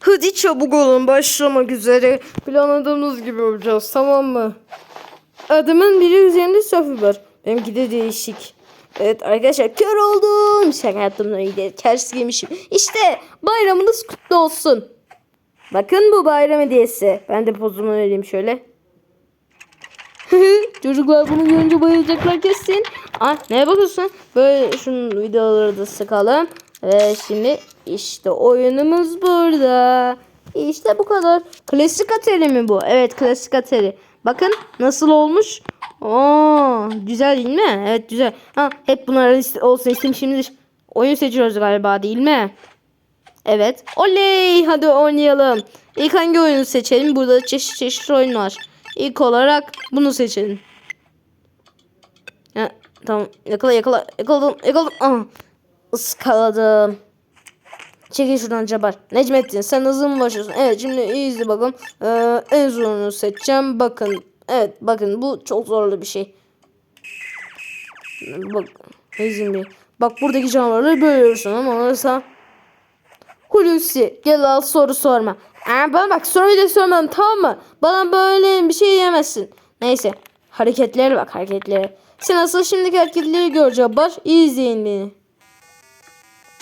Hadi çabuk olun başlamak üzere. Planladığımız gibi olacağız tamam mı? Adımın biri üzerinde sıfır var. Benimki de değişik. Evet arkadaşlar kör oldum. Şaka yaptım öyle ters giymişim. İşte bayramınız kutlu olsun. Bakın bu bayram hediyesi. Ben de pozumu vereyim şöyle. Çocuklar bunu görünce bayılacaklar kesin. Ah neye bakıyorsun? Böyle şunun videoları da sıkalım. Ve şimdi işte oyunumuz burada. İşte bu kadar. Klasik atari mi bu? Evet klasik atari. Bakın nasıl olmuş. Oo, güzel değil mi? Evet güzel. Ha, hep bunlar olsun istemişimdir. Oyun seçiyoruz galiba değil mi? Evet. Oley! Hadi oynayalım. İlk hangi oyunu seçelim? Burada çeşit çeşit oyun var. İlk olarak bunu seçelim. Ha, tamam. Yakala yakala. Yakaladım. Yakaladım. Aha. Iskaladım. Çekil şuradan Cabar. Necmettin sen hızlı mı başlıyorsun? Evet şimdi iyi izle bakalım. Ee, en zorunu seçeceğim. Bakın. Evet bakın bu çok zorlu bir şey. Bak. İzin bir. Bak buradaki canavarları bölüyorsun ama olursa Hulusi gel al soru sorma. Aa, bana bak soru bile sormadım tamam mı? Bana böyle bir şey yemezsin. Neyse hareketlere bak hareketlere. Sen asıl şimdiki hareketleri gör Cabbar. İyi izleyin beni.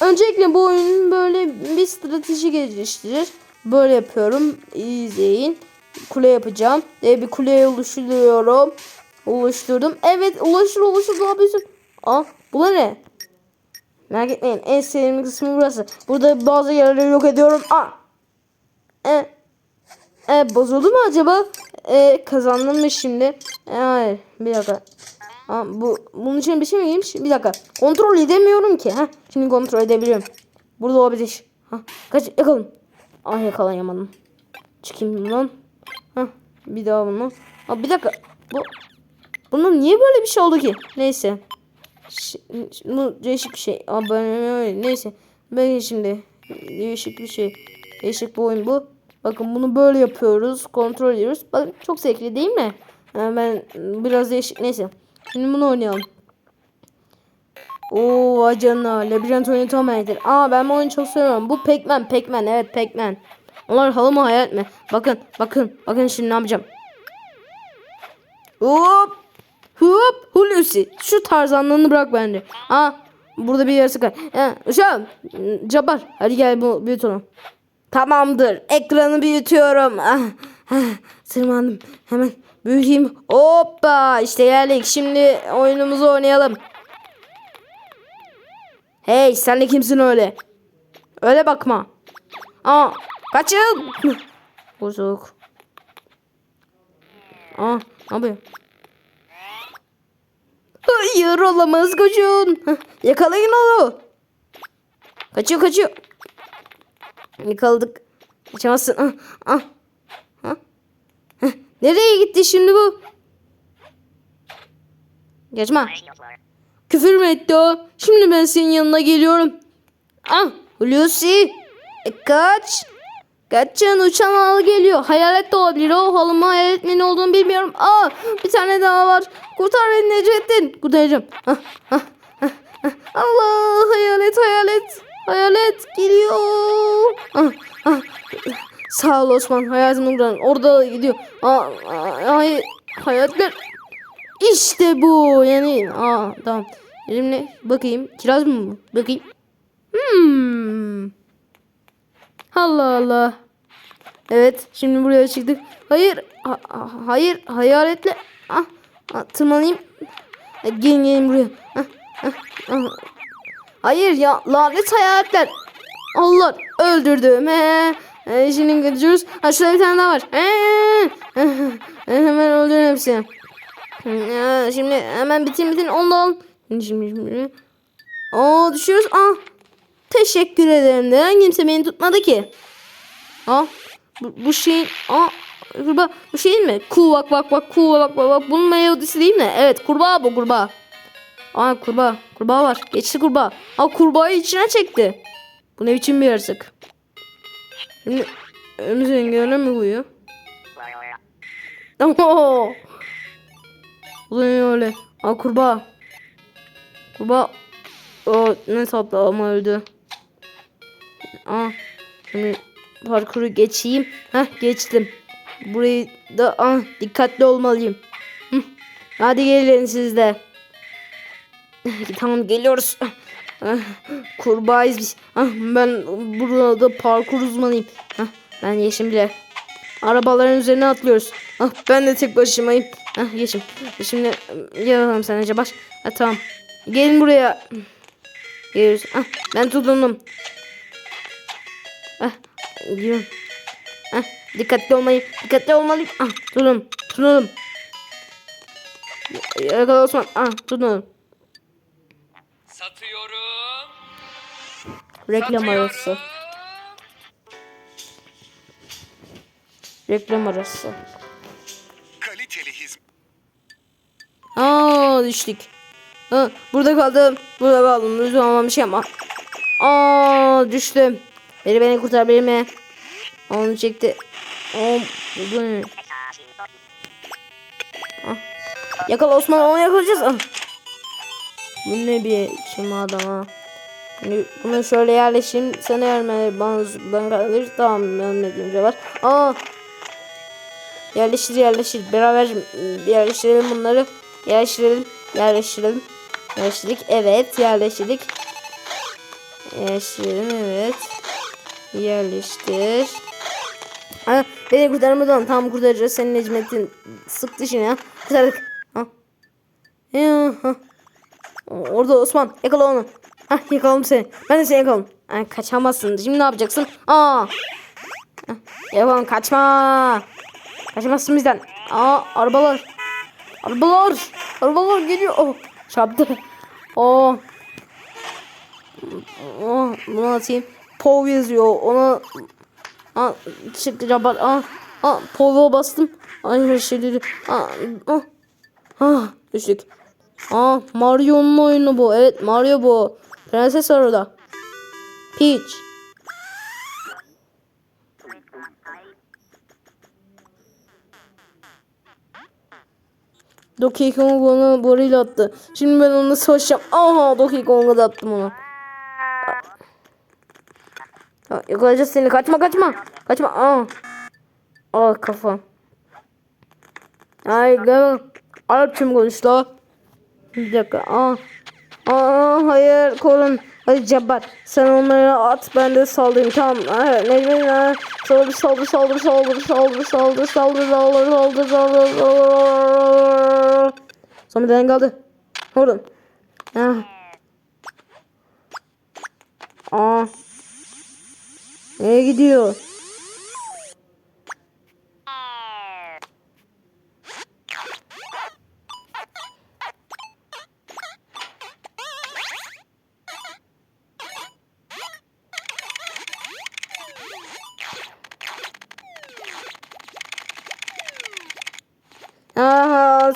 Öncelikle bu oyunun böyle bir strateji geliştirir. Böyle yapıyorum. İyi izleyin. Kule yapacağım. Diye bir kuleye oluşturuyorum. Oluşturdum. Evet oluştur oluştur. Ne yapıyorsun? Aa bu ne? Merak etmeyin. En sevdiğim kısmı burası. Burada bazı yerleri yok ediyorum. Aa. E, e, bozuldu mu acaba? E, kazandım mı şimdi? E, hayır. Bir dakika. Aa, bu, bunun için bir şey mi giymiş? Bir dakika. Kontrol edemiyorum ki. Heh, şimdi kontrol edebiliyorum. Burada olabilir. Ha, kaç yakalım. Ah yakalayamadım. Çıkayım bundan. Heh, bir daha bunu. Aa, bir dakika. Bu, bunun niye böyle bir şey oldu ki? Neyse. Ş- Bu değişik bir şey. Aa, ben. Neyse. Ben şimdi değişik bir şey. Değişik bir oyun bu. Bakın bunu böyle yapıyoruz. Kontrol ediyoruz. Bakın çok zevkli değil mi? Ha, ben biraz değişik. Neyse. Şimdi bunu oynayalım. Oo vay canına. Labirent oyunu tam iyidir. Aa ben bu oyunu çok seviyorum. Bu Pac-Man. Pac-Man. Evet Pac-Man. Onlar halı mı hayal etme. Bakın. Bakın. Bakın şimdi ne yapacağım. Hop. Hop. Hulusi. Şu tarzanlığını bırak bence. Aa. Burada bir yarısı var. Ha, uşağım. Cabar. Hadi gel bu büyüt onu. Tamamdır. Ekranı büyütüyorum. Ah, ah, tırmandım. Hemen büyüteyim. Hoppa. İşte geldik. Şimdi oyunumuzu oynayalım. Hey sen de kimsin öyle? Öyle bakma. Aa, kaçın. Bozuk. Aa, ne yapıyor? Hayır olamaz. Hah, Yakalayın onu. Kaçıyor kaçıyor. Yakaladık. Kaçamazsın. Ah. Ah. Nereye gitti şimdi bu? Geçme. Küfür mü etti o? Şimdi ben senin yanına geliyorum. Ah Hulusi. E, kaç. Kaçın uçan halı geliyor. Hayalet de olabilir. O halımı hayalet mi ne olduğunu bilmiyorum. Aa bir tane daha var. Kurtar beni Necmettin. Kurtaracağım. Ah, ah, ah, ah. Allah hayalet hayalet. Hayalet geliyor. Ah, ah. Sağ ol Osman. Hayatımı kurtarın. Orada gidiyor. Aa. Hayaletler. İşte bu. Yani aa tamam. Elimle bakayım. Kiraz mı bu? Bakayım. Hmm. Allah Allah. Evet, şimdi buraya çıktık. Hayır, ha- ha- hayır, hayaletle. Ah, ah, tırmanayım. Gelin gelin buraya. Ah, ah, ah. Hayır ya, lanet hayaletler. Allah öldürdüm. He. He, şimdi gidiyoruz. Ha bir tane daha var. He. Hemen öldürün hepsini. Ya, şimdi hemen bitin bitin onu da. Şimdi şimdi. Aa düşüyoruz. Ah. Teşekkür ederim. Neden kimse beni tutmadı ki? Aa bu, bu şeyin aa kurbağa bu şeyin mi? Ku bak bak bak ku bak bak bak bunun melodisi değil mi? Evet kurbağa bu kurbağa. Aa kurbağa kurbağa var. Geçti kurbağa. Aa kurbağayı içine çekti. Bu ne biçim bir yaratık? Şimdi önümüze engeller mi koyuyor? Oo. Bu da ne öyle? Aa kurbağa. Kurbağa. O ne tatlı ama öldü. Aa. Şimdi parkuru geçeyim. Heh geçtim. Burayı da ah, dikkatli olmalıyım. Hadi gelin siz de. tamam geliyoruz. Ah, Kurbağayız biz. Ah, ben burada parkur uzmanıyım. Ah, ben Yeşim bile. Arabaların üzerine atlıyoruz. Ben de tek başımayım. Yeşim. Şimdi yapalım sen önce baş. Ah, tamam. Gelin buraya. Geliyoruz. Ben tutundum. Ah, gidiyorum. Ah, dikkatli olmayı, dikkatli olmalıyım. Ah, tutun, tutun. Yakala Osman. Ah, tutun. Satıyorum. Reklam arası. Reklam arası. Kaliteli hizmet. Aa düştük. Ha, burada kaldım. Burada kaldım. Lütfen olmam bir şey yapma. Aa düştüm. Beni beni kurtar beni mi? Onu çekti. O bu ne? Ah. Yakala Osman onu yakalayacağız. Ah. Bu ne bir kim adam ha? Hani bunu şöyle yerleşeyim. Sana yermeleri bana kalır. Tamam ölmediğimce var. Aa. Yerleştir yerleştir. Beraber yerleştirelim bunları. Yerleştirelim. Yerleştirelim. Yerleştirdik. Evet yerleştirdik. Yerleştirelim evet. Yerleştir. Ha, beni kurtarmadan tam kurtaracağız. Senin Necmettin sık dişini ha. Kurtardık. Ha. Ha. Orada Osman yakala onu. Hah yakaladım seni. Ben de seni yakaladım. Ha, kaçamazsın. Şimdi ne yapacaksın? Aa. Hah, Yapalım kaçma. Kaçamazsın bizden. Aa arabalar. Arabalar. Arabalar geliyor. Oh, çarptı. Oh. Oh, bunu atayım. Pov yazıyor. Ona Aa, çıktı cabar. Aa, aa, Pov'a bastım. Aynı şeyleri. Aa, ah, ah, düştük. Aa, Mario'nun oyunu bu. Evet, Mario bu. Prenses orada. Peach. Donkey Kong bana boruyla attı. Şimdi ben onunla savaşacağım. Aha Donkey Kong'a da attım onu. Ha, Yakalayacağız seni. Kaçma kaçma. Kaçma. Aa. Aa kafa. Ay gel. Arapça mı konuş la? Bir dakika. Aa. Aa hayır korun. Hadi Cabbar sen onları at ben de saldırayım tamam. Necmi saldır saldır saldır saldır saldır saldır saldır saldır saldır saldır saldır. Son bir tane kaldı. Vurdum. Ah. Aa. Nereye gidiyor?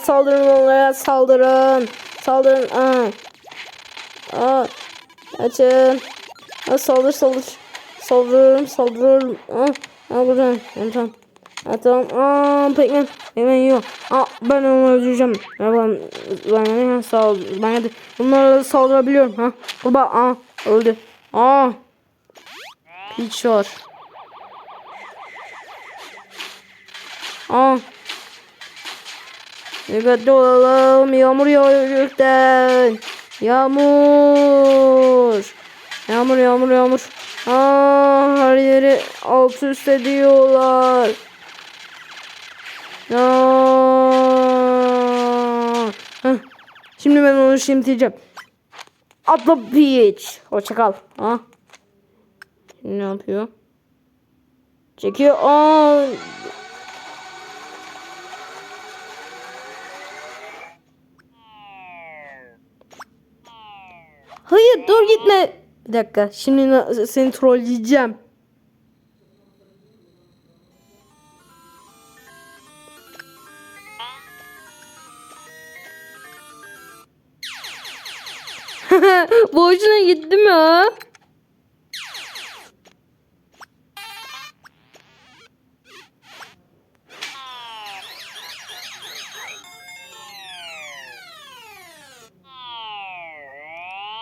Saldırın onlara saldırın. Saldırın. Aa. Aa. Açın. Aa, saldır saldır. Saldırıyorum saldırıyorum. Aa. Aa buradan. Tamam tamam. Aa, tamam. Aa Pac-Man. Pac-Man yiyor. Aa ben onu öldüreceğim. Ben, ben, ben sağ ol. Ben hadi. Bunlara saldırabiliyorum. Ha. Baba. Aa öldü. Aa. Var. Aa. Dikkatli olalım. Yağmur yağıyor gökten. Yağmur. Yağmur yağmur yağmur. Aa, her yeri alt üst ediyorlar. Aa. Heh. Şimdi ben onu şimdileyeceğim. Atla Peach. Hoşça kal. Ha. Şimdi ne yapıyor? Çekiyor. Aa. Hayır dur gitme. Bir dakika. Şimdi seni trolleyeceğim. Boşuna gitti mi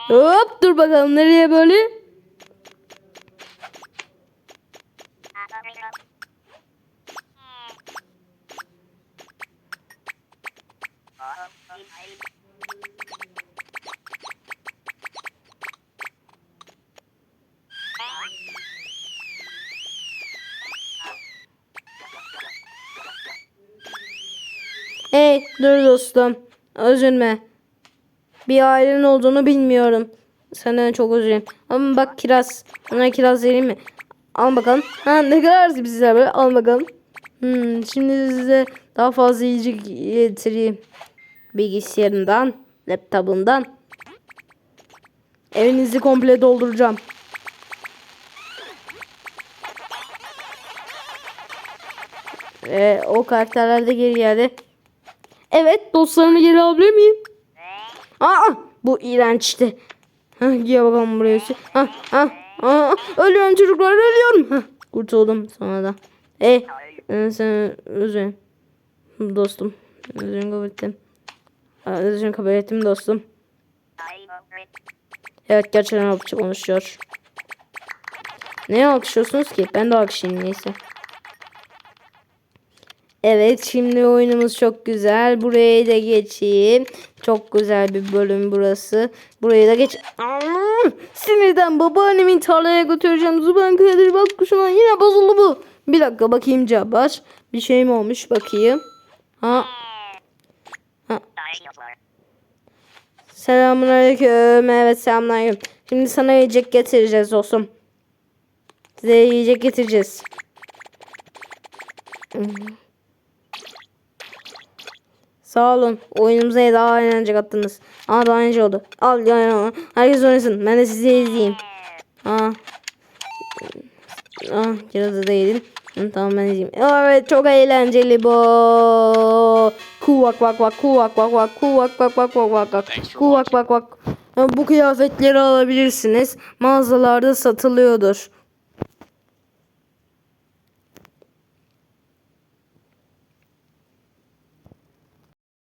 Hop dur bakalım nereye böyle? Hey dur dostum. Üzülme. Bir ailen olduğunu bilmiyorum. Senden çok üzülüyorum. Ama bak kiraz. Ona kiraz vereyim mi? Al bakalım. Ha ne kadar bizler böyle. Al bakalım. Hmm, şimdi size daha fazla yiyecek getireyim. Bilgisayarından, laptopundan. Evinizi komple dolduracağım. Ee, o karakterler de geri geldi. Evet dostlarını geri alabilir miyim? Aa bu iğrençti. Ha giye bakalım buraya. Ha ha ha ölüyorum çocuklar ölüyorum. Ha kurtuldum sonra da. Hey e, sen özür dostum. Özür kabul ettim. Özür kabul ettim dostum. Evet gerçekten alçı konuşuyor. Neye alkışlıyorsunuz ki? Ben de alkışlayayım neyse. Evet şimdi oyunumuz çok güzel. Buraya da geçeyim. Çok güzel bir bölüm burası. Buraya da geç. Aa, sinirden babaannemin tarlaya götüreceğim. Zuban Kadir bak kuşuna yine bozuldu bu. Bir dakika bakayım Cabbar. Bir şey mi olmuş bakayım. Ha. ha. Selamünaleyküm. Evet selamünaleyküm. Şimdi sana yiyecek getireceğiz dostum. Size yiyecek getireceğiz. Sağ olun. Oyunumuza daha eğlence kattınız. Aa daha eğlence oldu. Al ya. Herkes oynasın. Ben de sizi izleyeyim. Aa. Aa kirazı da yedim. Hı, tamam ben izleyeyim. Evet çok eğlenceli bu. Kuvak vak vak kuvak vak vak kuvak vak vak vak vak vak kuvak vak vak. Bu kıyafetleri alabilirsiniz. Mağazalarda satılıyordur.